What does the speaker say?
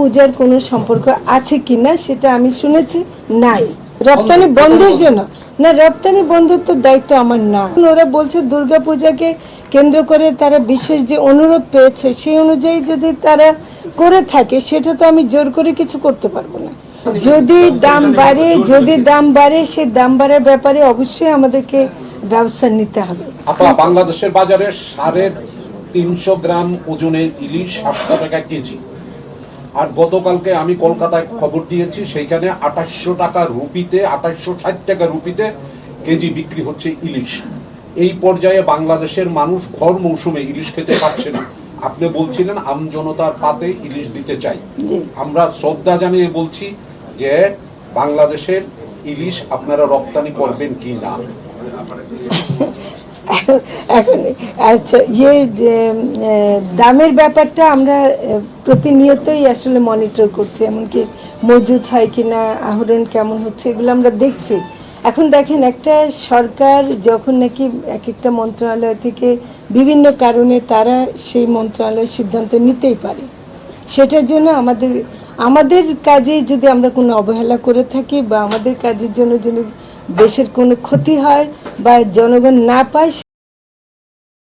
পূজার কোনো সম্পর্ক আছে কিনা সেটা আমি শুনেছি, নাই। রপ্তানি বন্ধের জন্য। না, রপ্তানি বন্ধের তো দায়িত্ব আমার না। ওরা বলছে দুর্গা পূজাকে কেন্দ্র করে তারা বিশেষ যে অনুরোধ পেয়েছে, সেই অনুযায়ী যদি তারা করে থাকে, সেটা তো আমি জোর করে কিছু করতে পারব না। যদি দাম বাড়ে, যদি দাম বাড়ে সেই দাম বাড়ার ব্যাপারে অবশ্যই আমাদেরকে ব্যবস্থা নিতে হবে। আপনার বাংলাদেশের বাজারে সাড়ে তিনশো গ্রাম ওজনের ইলিশ সাতশো টাকা কেজি। আর গতকালকে আমি কলকাতায় খবর দিয়েছি সেইখানে আঠাশশো টাকা রুপিতে আঠাশশো ষাট টাকা রুপিতে কেজি বিক্রি হচ্ছে ইলিশ। এই পর্যায়ে বাংলাদেশের মানুষ ভর মৌসুমে ইলিশ খেতে পারছে না। আপনি বলছিলেন আমজনতার পাতে ইলিশ দিতে চাই। আমরা শ্রদ্ধা জানিয়ে বলছি যে বাংলাদেশের ইলিশ আপনারা রপ্তানি করবেন কি না? এখন আচ্ছা ইয়ে দামের ব্যাপারটা আমরা প্রতিনিয়তই আসলে মনিটর করছি, এমনকি মজুদ হয় কিনা, আহরণ কেমন হচ্ছে, এগুলো আমরা দেখছি। এখন দেখেন, একটা সরকার যখন নাকি এক একটা মন্ত্রণালয় থেকে বিভিন্ন কারণে তারা সেই মন্ত্রণালয়ের সিদ্ধান্ত নিতেই পারে। সেটার জন্য আমাদের আমাদের কাজে যদি আমরা কোনো অবহেলা করে থাকি বা আমাদের কাজের জন্য যদি দেশের কোনো ক্ষতি হয় বা জনগণ না পায়